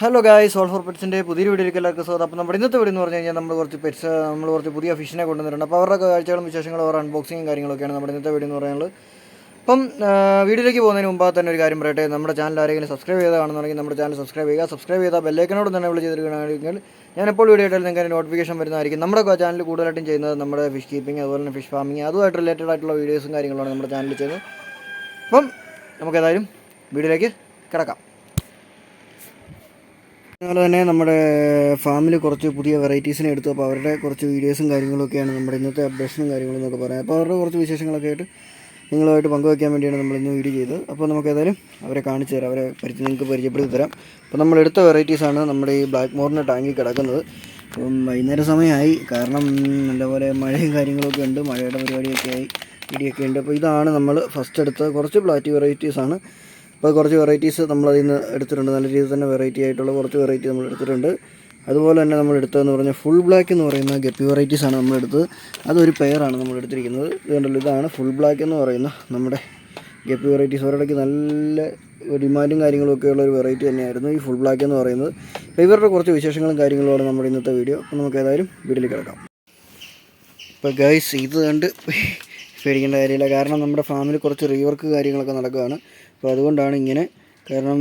Hello guys all for പെറ്റ്സിന്റെ പുതിയൊരു വീഡിയോയിലേക്ക് എല്ലാവർക്കും സ്വാഗതം. അപ്പോൾ നമ്മുടെ ഇന്നത്തെ വീഡിയോ എന്ന് പറഞ്ഞു കഴിഞ്ഞാൽ നമ്മൾ കുറച്ച് പെറ്റ്സ് നമ്മൾ കുറച്ച് പുതിയ ഫിഷിനെ കൊണ്ടുവന്നിട്ടുണ്ട്. അപ്പോൾ അവരുടെ കാഴ്ചകളും വിശേഷങ്ങളും അവർ അൺബോക്സിങ്ങും കാര്യങ്ങളൊക്കെയാണ് നമ്മുടെ ഇന്നത്തെ വീഡിയോ എന്ന് പറയുന്നത് അപ്പം വീഡിയോയിലേക്ക് പോകുന്നതിന് മുമ്പ് തന്നെ ഒരു കാര്യം പറയട്ടെ. നമ്മുടെ ചാനൽ ആരെങ്കിലും സബ്സ്ക്രൈബ് ചെയ്താൽ കാണുന്നുണ്ടെങ്കിൽ നമ്മുടെ ചാനൽ സബ്സ്ക്രൈബ് ചെയ്യുക. സബ്സ്ക്രൈബ് ചെയ്താൽ ബെല്ലേക്കനോട് തന്നെ വിളിച്ച് ചെയ്തിരിക്കുകയാണെങ്കിൽ ഞാൻ എപ്പോൾ വീഡിയോ ഇട്ടാലും നിങ്ങൾക്ക് നോട്ടിഫിക്കേഷൻ വരുന്നതായിരിക്കും. നമ്മുടെ ചാനൽ കൂടുതലായിട്ടും ചെയ്യുന്നത് നമ്മുടെ ഫിഷ് കീപ്പിംഗ് അതുപോലെ തന്നെ ഫിഷ് ഫാമിംഗ് അതുമായിട്ട് റിലേറ്റഡ് ആയിട്ടുള്ള വീഡിയോസും കാര്യങ്ങളാണ് നമ്മുടെ ചാനലിൽ ചെയ്യുന്നത്. അപ്പം നമുക്ക് ഏതായാലും വീഡിയോയിലേക്ക് കിടക്കാം. അതുപോലെ തന്നെ നമ്മുടെ ഫാമിൽ കുറച്ച് പുതിയ വെറൈറ്റീസിനെ എടുത്തു. അപ്പോൾ അവരുടെ കുറച്ച് വീഡിയോസും കാര്യങ്ങളൊക്കെയാണ് നമ്മുടെ ഇന്നത്തെ അപ്ഡേഷനും കാര്യങ്ങളും എന്നൊക്കെ പറയാം. അപ്പോൾ അവരുടെ കുറച്ച് വിശേഷങ്ങളൊക്കെ ആയിട്ട് നിങ്ങളുമായിട്ട് പങ്കുവയ്ക്കാൻ വേണ്ടിയാണ് നമ്മൾ ഇന്ന് വീഡിയോ ചെയ്തത്. അപ്പോൾ നമുക്ക് ഏതായാലും അവരെ കാണിച്ചു തരാം. അവരെ പരിചയം നിങ്ങൾക്ക് പരിചയപ്പെടുത്തി തരാം. അപ്പോൾ നമ്മൾ എടുത്ത വെറൈറ്റീസാണ് നമ്മുടെ ഈ ബ്ലാക്ക് മോറിന്റെ ടാങ്കിൽ കിടക്കുന്നത്. അപ്പം വൈകുന്നേര സമയമായി. കാരണം നല്ലപോലെ മഴയും കാര്യങ്ങളൊക്കെ ഉണ്ട്. മഴയുടെ പരിപാടിയൊക്കെ ആയി. ഇടിയൊക്കെ ഉണ്ട്. അപ്പോൾ ഇതാണ് നമ്മൾ ഫസ്റ്റ് എടുത്ത കുറച്ച് പ്ലാറ്റി വെറൈറ്റീസാണ് അപ്പോൾ കുറച്ച് വെറൈറ്റീസ് നമ്മൾ അതിൽ നിന്ന് എടുത്തിട്ടുണ്ട്. നല്ല രീതിയിൽ തന്നെ വെറൈറ്റി ആയിട്ടുള്ള കുറച്ച് വെറൈറ്റി നമ്മൾ എടുത്തിട്ടുണ്ട്. അതുപോലെ തന്നെ നമ്മൾ എടുത്തതെന്ന് പറഞ്ഞാൽ ഫുൾ ബ്ലാക്ക് എന്ന് പറയുന്ന ഗപ്പി വെറൈറ്റീസ് ആണ് നമ്മൾ എടുത്തത്. അതൊരു പെയറാണ് നമ്മൾ എടുത്തിരിക്കുന്നത്. ഇതുകൊണ്ടല്ലോ ഇതാണ് ഫുൾ ബ്ലാക്ക് എന്ന് പറയുന്ന നമ്മുടെ ഗപ്പി വെറൈറ്റീസ്. ഒരിടയ്ക്ക് നല്ല ഡിമാൻഡും കാര്യങ്ങളൊക്കെ ഉള്ള ഒരു വെറൈറ്റി തന്നെയായിരുന്നു ഈ ഫുൾ ബ്ലാക്ക് എന്ന് പറയുന്നത്. ഇവരുടെ കുറച്ച് വിശേഷങ്ങളും കാര്യങ്ങളുമാണ് നമ്മുടെ ഇന്നത്തെ വീഡിയോ. അപ്പോൾ നമുക്ക് ഏതായാലും വീട്ടിൽ കിടക്കാം. ഇപ്പോൾ ഗൈസ് ഇത് കണ്ട് പേടിക്കേണ്ട കാര്യമില്ല. കാരണം നമ്മുടെ ഫാമിൽ കുറച്ച് റീവർക്ക് കാര്യങ്ങളൊക്കെ നടക്കുകയാണ്. അപ്പോൾ അതുകൊണ്ടാണ് ഇങ്ങനെ. കാരണം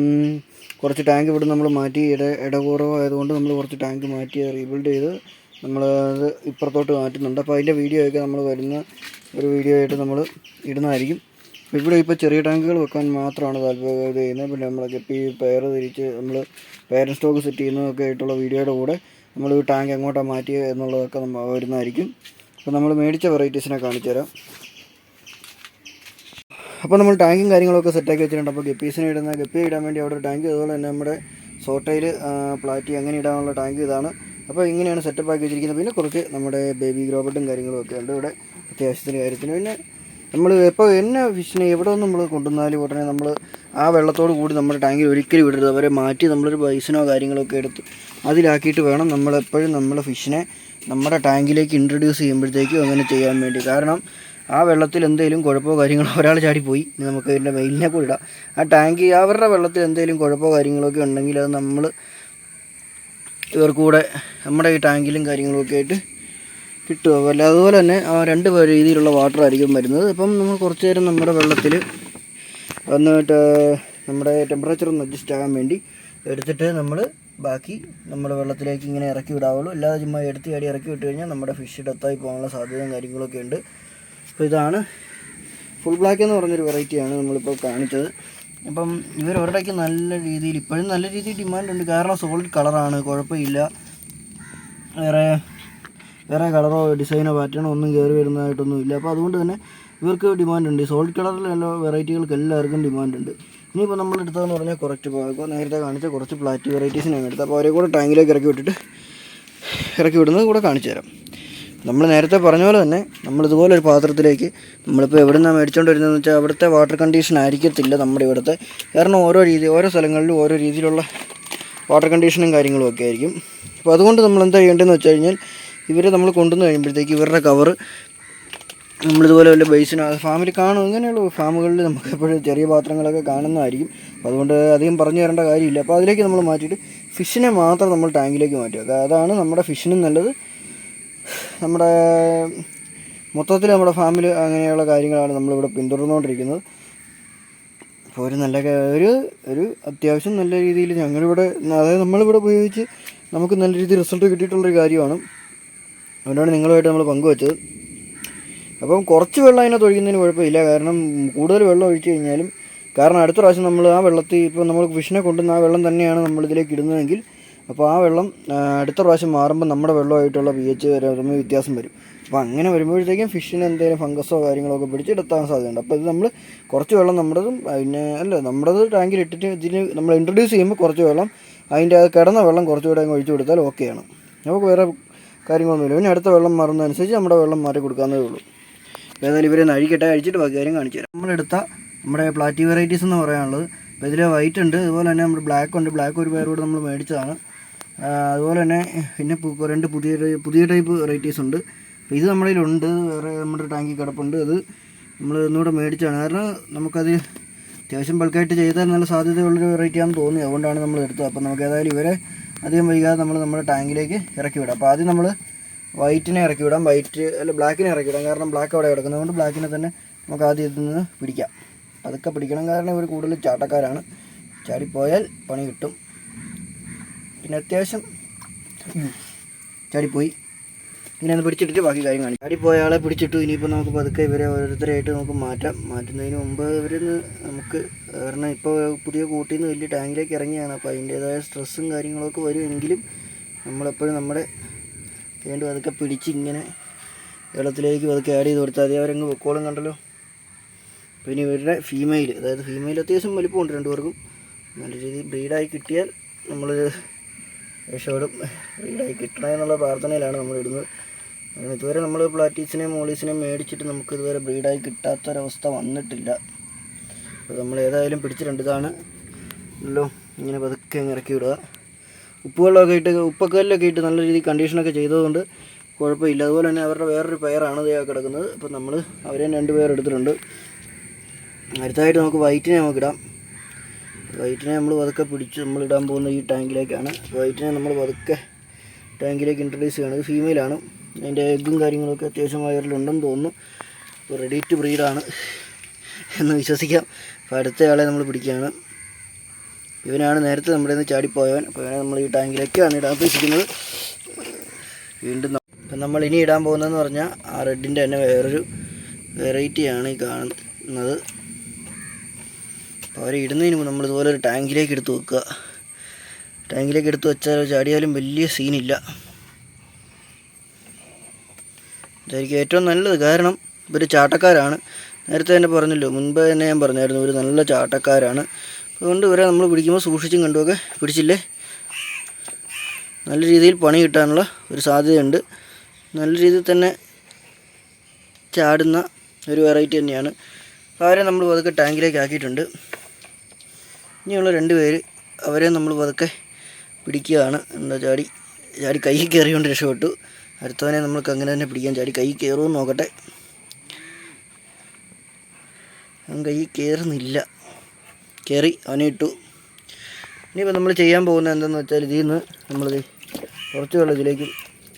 കുറച്ച് ടാങ്ക് ഇവിടെ നമ്മൾ മാറ്റി ഇട ഇടകൂറവായതുകൊണ്ട് നമ്മൾ കുറച്ച് ടാങ്ക് മാറ്റി റീബിൽഡ് ചെയ്ത് നമ്മൾ അത് ഇപ്പുറത്തോട്ട് മാറ്റുന്നുണ്ട്. അപ്പോൾ അതിന്റെ വീഡിയോ ഒക്കെ നമ്മൾ വരുന്ന ഒരു വീഡിയോ ആയിട്ട് നമ്മൾ ഇടുന്നതായിരിക്കും. ഇവിടെ ഇപ്പോൾ ചെറിയ ടാങ്കുകൾ വെക്കാൻ മാത്രമാണ് താല്പര്യം ചെയ്യുന്നത്. പിന്നെ ഇപ്പോൾ ഈ പെയർ തിരിച്ച് നമ്മൾ പെയർ സ്റ്റോക്ക് സെറ്റ് ചെയ്യുന്നതൊക്കെ ആയിട്ടുള്ള വീഡിയോയുടെ കൂടെ നമ്മൾ ടാങ്ക് എങ്ങോട്ടാണ് മാറ്റിയത് എന്നുള്ളതൊക്കെ നമ്മൾ വരുന്നതായിരിക്കും. അപ്പോൾ നമ്മൾ മേടിച്ച വെറൈറ്റീസിനെ കാണിച്ചു തരാം അപ്പോൾ നമ്മൾ ടാങ്കും കാര്യങ്ങളൊക്കെ സെറ്റാക്കി വെച്ചിട്ടുണ്ട്. അപ്പോൾ ഗപ്പീസിന് ഇടുന്ന ഗപ്പി ഇടാൻ വേണ്ടി അവിടെ ടാങ്ക് അതുപോലെ തന്നെ നമ്മുടെ സോട്ടയിൽ പ്ലാറ്റി അങ്ങനെ ഇടാനുള്ള ടാങ്ക് ഇതാണ്. അപ്പോൾ ഇങ്ങനെയാണ് സെറ്റപ്പ് ആക്കി വെച്ചിരിക്കുന്നത്. പിന്നെ കുറച്ച് നമ്മുടെ ബേബി ഗ്രോബട്ടും കാര്യങ്ങളും ഒക്കെ ഉണ്ട് ഇവിടെ അത്യാവശ്യത്തിന് കാര്യത്തിന്. പിന്നെ നമ്മൾ ഇപ്പോൾ എന്നെ ഫിഷിനെ എവിടെ നിന്ന് നമ്മൾ കൊണ്ടുവന്നാലും ഉടനെ നമ്മൾ ആ വെള്ളത്തോട് കൂടി നമ്മുടെ ടാങ്കിൽ ഒരിക്കലും വിടരുത്. അവരെ മാറ്റി നമ്മളൊരു ബൈസിനോ കാര്യങ്ങളൊക്കെ എടുത്ത് അതിലാക്കിയിട്ട് വേണം നമ്മളെപ്പോഴും നമ്മളെ ഫിഷിനെ നമ്മുടെ ടാങ്കിലേക്ക് ഇൻട്രൊഡ്യൂസ് ചെയ്യുമ്പോഴത്തേക്കും അങ്ങനെ ചെയ്യാൻ വേണ്ടി. കാരണം ആ വെള്ളത്തിൽ എന്തെങ്കിലും കുഴപ്പമോ കാര്യങ്ങളോ ഒരാൾ ചാടിപ്പോയി. ഇനി നമുക്ക് ഇതിന്റെ മെയിലിനെ കൂടി ഇടാം. ആ ടാങ്ക് അവരുടെ വെള്ളത്തിൽ എന്തെങ്കിലും കുഴപ്പമോ കാര്യങ്ങളൊക്കെ ഉണ്ടെങ്കിൽ അത് നമ്മൾ ഇവർക്കൂടെ നമ്മുടെ ഈ ടാങ്കിലും കാര്യങ്ങളൊക്കെ ആയിട്ട് കിട്ടും. അല്ല അതുപോലെ തന്നെ ആ രണ്ട് രീതിയിലുള്ള വാട്ടർ ആയിരിക്കും വരുന്നത്. അപ്പം നമ്മൾ കുറച്ച് നേരം നമ്മുടെ വെള്ളത്തിൽ വന്നിട്ട് നമ്മുടെ ടെമ്പറേച്ചർ ഒന്ന് അഡ്ജസ്റ്റ് ആകാൻ വേണ്ടി എടുത്തിട്ട് നമ്മൾ ബാക്കി നമ്മുടെ വെള്ളത്തിലേക്ക് ഇങ്ങനെ ഇറക്കി വിടാവുള്ളൂ. അല്ലാതെ ചുമ്മാ എടുത്ത് ചാടി ഇറക്കി വിട്ട് കഴിഞ്ഞാൽ നമ്മുടെ ഫിഷ് ഡെത്തായി പോകാനുള്ള സാധ്യതയും കാര്യങ്ങളൊക്കെ ഉണ്ട്. അപ്പോൾ ഇതാണ്. ഫുൾ ബ്ലാക്ക് എന്ന് പറഞ്ഞൊരു വെറൈറ്റിയാണ് നമ്മളിപ്പോൾ കാണിച്ചത്. അപ്പം ഇവർ ഒരിടയ്ക്ക് നല്ല രീതിയിൽ ഇപ്പോഴും നല്ല രീതിയിൽ ഡിമാൻഡ് ഉണ്ട്. കാരണം സോളിഡ് കളറാണ് കുഴപ്പമില്ല. വേറെ വേറെ കളറോ ഡിസൈനോ പാറ്റേണോ ഒന്നും കയറി വരുന്നതായിട്ടൊന്നും ഇല്ല. അപ്പോൾ അതുകൊണ്ട് തന്നെ ഇവർക്ക് ഡിമാൻഡ് ഉണ്ട്. സോളിഡ് കളറിലുള്ള വെറൈറ്റികൾക്ക് എല്ലാവർക്കും ഡിമാൻഡ് ഉണ്ട്. ഇനിയിപ്പോൾ നമ്മൾ എടുത്തതെന്ന് പറഞ്ഞാൽ കുറച്ച് ഇപ്പോൾ നേരത്തെ കാണിച്ച കുറച്ച് പ്ലാറ്റ് വെറൈറ്റീസിനാണ് എടുത്തത്. അപ്പോൾ അവരെ കൂടെ ടാങ്കിലേക്ക് ഇറക്കി വിട്ടിട്ട് ഇറക്കി വിടുന്നത് കൂടെ കാണിച്ചു തരാം. നമ്മൾ നേരത്തെ പറഞ്ഞ പോലെ തന്നെ നമ്മൾ ഇതുപോലെ ഒരു പാത്രത്തിലേക്ക് നമ്മളിപ്പോൾ എവിടെ നിന്നാണ് മേടിച്ചുകൊണ്ട് വരുന്നതെന്ന് വെച്ചാൽ അവിടുത്തെ വാട്ടർ കണ്ടീഷൻ ആയിരിക്കത്തില്ല നമ്മുടെ ഇവിടുത്തെ. കാരണം ഓരോ രീതി ഓരോ സ്ഥലങ്ങളിലും ഓരോ രീതിയിലുള്ള വാട്ടർ കണ്ടീഷനും കാര്യങ്ങളും ഒക്കെ ആയിരിക്കും. അപ്പോൾ അതുകൊണ്ട് നമ്മൾ എന്താ ചെയ്യേണ്ടതെന്ന് വെച്ച് കഴിഞ്ഞാൽ ഇവരെ നമ്മൾ കൊണ്ടുവന്ന് കഴിയുമ്പോഴത്തേക്ക് ഇവരുടെ കവറ് നമ്മളിതുപോലെ വല്ല ബേസിന് ഫാമിൽ കാണും. ഇങ്ങനെയുള്ള ഫാമുകളിൽ നമുക്ക് എപ്പോഴും ചെറിയ പാത്രങ്ങളൊക്കെ കാണുന്നതായിരിക്കും. അപ്പോൾ അതുകൊണ്ട് അധികം പറഞ്ഞു തരേണ്ട കാര്യമില്ല. അപ്പോൾ അതിലേക്ക് നമ്മൾ മാറ്റിയിട്ട് ഫിഷിനെ മാത്രം നമ്മൾ ടാങ്കിലേക്ക് മാറ്റുക. അതാണ് നമ്മുടെ ഫിഷിനും നല്ലത്. നമ്മുടെ മൊത്തത്തിൽ നമ്മുടെ ഫാമിലി അങ്ങനെയുള്ള കാര്യങ്ങളാണ് നമ്മളിവിടെ പിന്തുടർന്നുകൊണ്ടിരിക്കുന്നത്. അപ്പോൾ ഒരു നല്ല ഒരു ഒരു അത്യാവശ്യം നല്ല രീതിയിൽ ഞങ്ങളിവിടെ അതായത് നമ്മളിവിടെ ഉപയോഗിച്ച് നമുക്ക് നല്ല രീതിയിൽ റിസൾട്ട് കിട്ടിയിട്ടുള്ളൊരു കാര്യമാണ്. അതുകൊണ്ടാണ് നിങ്ങളുമായിട്ട് നമ്മൾ പങ്കുവച്ചത്. അപ്പം കുറച്ച് വെള്ളം അതിനകത്ത് ഒഴിക്കുന്നതിന് കുഴപ്പമില്ല. കാരണം കൂടുതൽ വെള്ളം ഒഴിച്ചു കഴിഞ്ഞാലും കാരണം അടുത്ത പ്രാവശ്യം നമ്മൾ ആ വെള്ളത്തിൽ ഇപ്പോൾ നമ്മൾ ഫിഷിനെ കൊണ്ടുവന്ന ആ വെള്ളം തന്നെയാണ് നമ്മളിതിലേക്ക് ഇടുന്നതെങ്കിൽ അപ്പോൾ ആ വെള്ളം അടുത്ത പ്രാവശ്യം മാറുമ്പോൾ നമ്മുടെ വെള്ളമായിട്ടുള്ള പി എച്ച് തമ്മിൽ വ്യത്യാസം വരും. അപ്പോൾ അങ്ങനെ വരുമ്പോഴത്തേക്കും ഫിഷിന് എന്തെങ്കിലും ഫംഗസോ കാര്യങ്ങളോ ഒക്കെ പിടിച്ച് എടുത്താൻ സാധ്യതയുണ്ട്. അപ്പോൾ ഇത് നമ്മൾ കുറച്ച് വെള്ളം നമ്മുടേതും പിന്നെ അല്ല നമ്മുടേത് ടാങ്കിൽ ഇട്ടിട്ട് ഇതിന് നമ്മൾ ഇൻട്രൊഡ്യൂസ് ചെയ്യുമ്പോൾ കുറച്ച് വെള്ളം അതിന്റെ അത് കിടന്ന വെള്ളം കുറച്ചുകൂടെ അങ്ങ് ഒഴിച്ചു കൊടുത്താൽ ഓക്കെയാണ് നമുക്ക് വേറെ കാര്യങ്ങളൊന്നുമില്ല. പിന്നെ അടുത്ത വെള്ളം മാറുന്നതനുസരിച്ച് നമ്മുടെ വെള്ളം മാറി കൊടുക്കാവുന്നതേ ഉള്ളൂ. ഏതായാലും ഇവരെ നഴിക്കട്ടെ അഴിച്ചിട്ട് ബാക്കി കാര്യം കാണിച്ചു തരാം. നമ്മളെടുത്ത നമ്മുടെ പ്ലാറ്റി വെറൈറ്റീസ് എന്ന് പറയാനുള്ളത്. അപ്പോൾ ഇതിൽ വൈറ്റ് ഉണ്ട് അതുപോലെ തന്നെ നമ്മുടെ ബ്ലാക്ക് ഉണ്ട്. ബ്ലാക്ക് ഒരു പേരോട് നമ്മൾ മേടിച്ചതാണ്. അതുപോലെ തന്നെ പിന്നെ രണ്ട് പുതിയ പുതിയ ടൈപ്പ് വെറൈറ്റീസ് ഉണ്ട്. അപ്പോൾ ഇത് നമ്മുടെ ഉണ്ട് വേറെ നമ്മുടെ ടാങ്കിൽ കിടപ്പുണ്ട്. അത് നമ്മൾ ഒന്നുകൂടെ മേടിച്ചാണ്. കാരണം നമുക്കത് അത്യാവശ്യം ബൾക്കായിട്ട് ചെയ്താൽ നല്ല സാധ്യതയുള്ളൊരു വെറൈറ്റി ആണെന്ന് തോന്നി. അതുകൊണ്ടാണ് നമ്മൾ എടുത്തത്. അപ്പോൾ നമുക്ക് ഏതായാലും ഇവരെ അധികം വൈകാതെ നമ്മൾ നമ്മുടെ ടാങ്കിലേക്ക് ഇറക്കി വിടാം. അപ്പോൾ ആദ്യം നമ്മൾ വൈറ്റിനെ ഇറക്കി വിടാം. വൈറ്റ് അല്ല ബ്ലാക്കിനെ ഇറക്കി വിടാം. കാരണം ബ്ലാക്ക് അവിടെ കിടക്കുന്നതുകൊണ്ട് ബ്ലാക്കിനെ തന്നെ നമുക്ക് ആദ്യം ഇതിൽ നിന്ന് പിടിക്കാം. അതൊക്കെ പിടിക്കണം. കാരണം ഇവർ കൂടുതൽ ചാട്ടക്കാരാണ്. ചാടിപ്പോയാൽ പണി കിട്ടും. പിന്നെ അത്യാവശ്യം ചാടിപ്പോയി. പിന്നെ ഒന്ന് പിടിച്ചിട്ടിട്ട് ബാക്കി കാര്യം കാണിക്കും. ചാടിപ്പോയ ആളെ പിടിച്ചിട്ടു ഇനിയിപ്പോൾ നമുക്ക് പതുക്കെ ഇവരെ ഓരോരുത്തരായിട്ട് നമുക്ക് മാറ്റാം. മാറ്റുന്നതിന് മുമ്പ് ഇവരൊന്ന് നമുക്ക് കാരണം ഇപ്പോൾ പുതിയ കൂട്ടിൽ നിന്ന് വലിയ ടാങ്കിലേക്ക് ഇറങ്ങിയാണ്. അപ്പോൾ അതിന്റേതായ സ്ട്രെസ്സും കാര്യങ്ങളൊക്കെ വരുമെങ്കിലും നമ്മളെപ്പോഴും നമ്മുടെ വേണ്ടി അതൊക്കെ പിടിച്ച് ഇങ്ങനെ വെള്ളത്തിലേക്ക് പതുക്കെ ആഡ് ചെയ്ത് കൊടുത്താൽ അതേ അവരങ്ങ് പൊക്കോളും കണ്ടല്ലോ. പിന്നെ ഇവരുടെ ഫീമെയിൽ അതായത് ഫീമെയിൽ അത്യാവശ്യം വലിപ്പമുണ്ട് രണ്ടുപേർക്കും. നല്ല രീതിയിൽ ബ്രീഡായി കിട്ടിയാൽ നമ്മൾ രക്ഷപ്പെടും. ബ്രീഡായി കിട്ടണം എന്നുള്ള പ്രാർത്ഥനയിലാണ് നമ്മൾ ഇടുന്നത്. കാരണം ഇതുവരെ നമ്മൾ പ്ലാറ്റീസിനെയും മോളീസിനെയും മേടിച്ചിട്ട് നമുക്ക് ഇതുവരെ ബ്രീഡായി കിട്ടാത്തൊരവസ്ഥ വന്നിട്ടില്ല. അപ്പോൾ നമ്മൾ ഏതായാലും പിടിച്ചിട്ടുണ്ട്. ഇതാണ് ഉള്ളൂ ഇങ്ങനെ പതുക്കെ ഇറക്കി വിടുക. ഉപ്പുവെള്ളമൊക്കെ ഇട്ട് ഉപ്പക്കല്ലൊക്കെ ഇട്ട് നല്ല രീതിയിൽ കണ്ടീഷനൊക്കെ ചെയ്തതുകൊണ്ട് കുഴപ്പമില്ല. അതുപോലെ തന്നെ അവരുടെ വേറൊരു പെയറാണ് ഇതേ കിടക്കുന്നത്. അപ്പോൾ നമ്മൾ അവരെയും രണ്ട് പേർ എടുത്തിട്ടുണ്ട്. അടുത്തായിട്ട് നമുക്ക് വൈറ്റിനെ നമുക്ക് ഇടാം. വൈറ്റിനെ നമ്മൾ പതുക്കെ പിടിച്ച് നമ്മൾ ഇടാൻ പോകുന്ന ഈ ടാങ്കിലേക്കാണ്. വൈറ്റിനെ നമ്മൾ പതുക്കെ ടാങ്കിലേക്ക് ഇൻട്രൊഡ്യൂസ് ചെയ്യണത് ഫീമെയിലാണ് അതിന്റെ എഗ്ഗും കാര്യങ്ങളൊക്കെ അത്യാവശ്യം വയറിലുണ്ടെന്ന് തോന്നുന്നു. ഇപ്പോൾ റെഡി ടു ബ്രീഡാണ് എന്ന് വിശ്വസിക്കാം. അപ്പോൾ അടുത്തയാളെ നമ്മൾ പിടിക്കുകയാണ്. ഇവനാണ് നേരത്തെ നമ്മുടെ നിന്ന് ചാടിപ്പോയവൻ. അപ്പോൾ ഇവനെ നമ്മൾ ഈ ടാങ്കിലേക്കാണ് ഇടാൻ ഉദ്ദേശിക്കുന്നത്. വീണ്ടും അപ്പം നമ്മൾ ഇനി ഇടാൻ പോകുന്നതെന്ന് പറഞ്ഞാൽ ആ റെഡിന്റെ തന്നെ വേറൊരു വെറൈറ്റിയാണ് ഈ കാണുന്നത്. അപ്പോൾ അവരെ ഇടുന്നതിന് മുമ്പ് നമ്മൾ ഇതുപോലെ ഒരു ടാങ്കിലേക്ക് എടുത്ത് വെക്കുക. ടാങ്കിലേക്ക് എടുത്ത് വെച്ചാൽ ചാടിയാലും വലിയ സീനില്ല ഇതായിരിക്കും ഏറ്റവും നല്ലത്. കാരണം ഇവർ ചാട്ടക്കാരാണ്. നേരത്തെ തന്നെ പറഞ്ഞല്ലോ മുൻപ് തന്നെ ഞാൻ പറഞ്ഞായിരുന്നു ഇവർ നല്ല ചാട്ടക്കാരാണ്. അതുകൊണ്ട് ഇവരെ നമ്മൾ പിടിക്കുമ്പോൾ സൂക്ഷിച്ചും കണ്ടുമൊക്കെ പിടിച്ചില്ലേ? നല്ല രീതിയിൽ പണി കിട്ടാനുള്ള ഒരു സാധ്യതയുണ്ട്. നല്ല രീതിയിൽ തന്നെ ചാടുന്ന ഒരു വെറൈറ്റി തന്നെയാണ്. അവരെ നമ്മൾ പതുക്കെ ടാങ്കിലേക്ക് ആക്കിയിട്ടുണ്ട്. ഇനിയുള്ള രണ്ട് പേര് അവരെ നമ്മൾ പതുക്കെ പിടിക്കുകയാണ്. എന്താ ചാടി ചാടി കൈ കയറിയോണ്ട് രക്ഷപ്പെട്ടു. അടുത്തവനെ നമ്മൾക്ക് അങ്ങനെ തന്നെ പിടിക്കാൻ ചാടി കൈ കയറുമെന്ന് നോക്കട്ടെ. അവൻ കൈ കയറുന്നില്ല. കയറി അവനെ ഇട്ടു. ഇനിയിപ്പോൾ നമ്മൾ ചെയ്യാൻ പോകുന്നത് എന്താണെന്ന് വെച്ചാൽ ഇതിൽ നിന്ന് നമ്മളിത് കുറച്ച് വെള്ളം ഇതിലേക്കും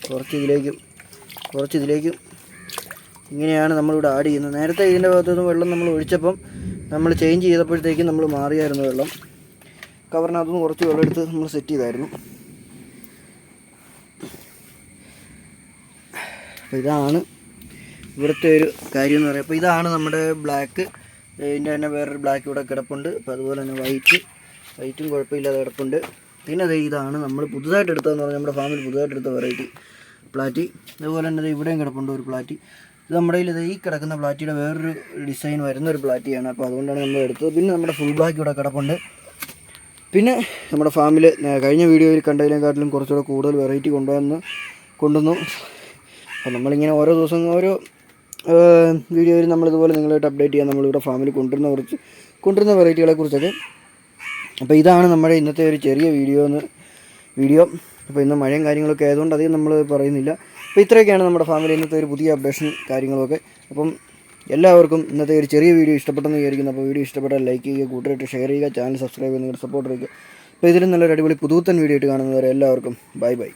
കുറച്ച് ഇതിലേക്കും കുറച്ച് ഇതിലേക്കും. ഇങ്ങനെയാണ് നമ്മളിവിടെ ആഡ് ചെയ്യുന്നത്. നേരത്തെ ഇതിന്റെ ഭാഗത്തുനിന്ന് വെള്ളം നമ്മൾ ഒഴിച്ചപ്പം നമ്മൾ ചേഞ്ച് ചെയ്തപ്പോഴത്തേക്കും നമ്മൾ മാറിയായിരുന്നു വെള്ളം. കവറിനകത്തുനിന്ന് കുറച്ച് വെള്ളം എടുത്ത് നമ്മൾ സെറ്റ് ചെയ്തായിരുന്നു. അപ്പോൾ ഇതാണ് ഇവിടുത്തെ ഒരു കാര്യം എന്ന് പറയുക അപ്പോൾ ഇതാണ് നമ്മുടെ ബ്ലാക്ക് ഇതിന്റെ തന്നെ വേറൊരു ബ്ലാക്ക് ഇവിടെ കിടപ്പുണ്ട്. അപ്പോൾ അതുപോലെ തന്നെ വൈറ്റ് വൈറ്റും കുഴപ്പമില്ലാതെ കിടപ്പുണ്ട്. പിന്നെ ദേ ഇതാണ് നമ്മൾ പുതുതായിട്ട് എടുത്തതെന്ന് പറഞ്ഞാൽ നമ്മുടെ ഫാമിൽ പുതുതായിട്ട് എടുത്ത വെറൈറ്റി പ്ലാറ്റി അതുപോലെ തന്നെ ഇവിടെയും കിടപ്പുണ്ട് ഒരു പ്ലാറ്റി ഇത് നമ്മുടെ കയ്യിൽ ഇത് ഈ കിടക്കുന്ന പ്ലാറ്റിയുടെ വേറൊരു ഡിസൈൻ വരുന്ന ഒരു പ്ലാറ്റിയാണ്. അപ്പോൾ അതുകൊണ്ടാണ് നമ്മൾ എടുത്തത്. പിന്നെ നമ്മുടെ ഫുൾ ബ്ലാക്ക് ഇവിടെ കിടപ്പുണ്ട്. പിന്നെ നമ്മുടെ ഫാമിൽ കഴിഞ്ഞ വീഡിയോയിൽ കണ്ടതിനെക്കാട്ടിലും കുറച്ചുകൂടെ കൂടുതൽ വെറൈറ്റി കൊണ്ടുവന്ന് കൊണ്ടുവന്നു. അപ്പോൾ നമ്മളിങ്ങനെ ഓരോ ദിവസം ഓരോ വീഡിയോയിൽ നമ്മളിതുപോലെ നിങ്ങളായിട്ട് അപ്ഡേറ്റ് ചെയ്യാൻ നമ്മളിവിടെ ഫാമിൽ കൊണ്ടുവരുന്ന കുറച്ച് കൊണ്ടുവരുന്ന വെറൈറ്റികളെ കുറിച്ചൊക്കെ. അപ്പോൾ ഇതാണ് നമ്മുടെ ഇന്നത്തെ ഒരു ചെറിയ വീഡിയോ എന്ന് വീഡിയോ. അപ്പോൾ ഇന്ന് മഴയും കാര്യങ്ങളൊക്കെ ആയതുകൊണ്ട് അധികം നമ്മൾ പറയുന്നില്ല. അപ്പോൾ ഇത്രയൊക്കെയാണ് നമ്മുടെ ഫാമിലി ഇന്നത്തെ ഒരു പുതിയ അപ്ഡേഷൻ കാര്യങ്ങളൊക്കെ. അപ്പം എല്ലാവർക്കും ഇന്നത്തെ ഒരു ചെറിയ വീഡിയോ ഇഷ്ടപ്പെട്ടെന്ന് വിചാരിക്കുന്നു. അപ്പോൾ വീഡിയോ ഇഷ്ടപ്പെട്ടാൽ ലൈക്ക് ചെയ്യുക കൂട്ടുകാരായിട്ട് ഷെയർ ചെയ്യുക ചാനൽ സബ്സ്ക്രൈബ് ചെയ്യുക നിങ്ങളുടെ സപ്പോർട്ട് ചെയ്യുക അപ്പോൾ ഇതിലും നല്ലൊരു അടിപൊളി പുതുത്തൻ വീഡിയോ ആയിട്ട് കാണുന്നവരെ എല്ലാവർക്കും ബൈ ബൈ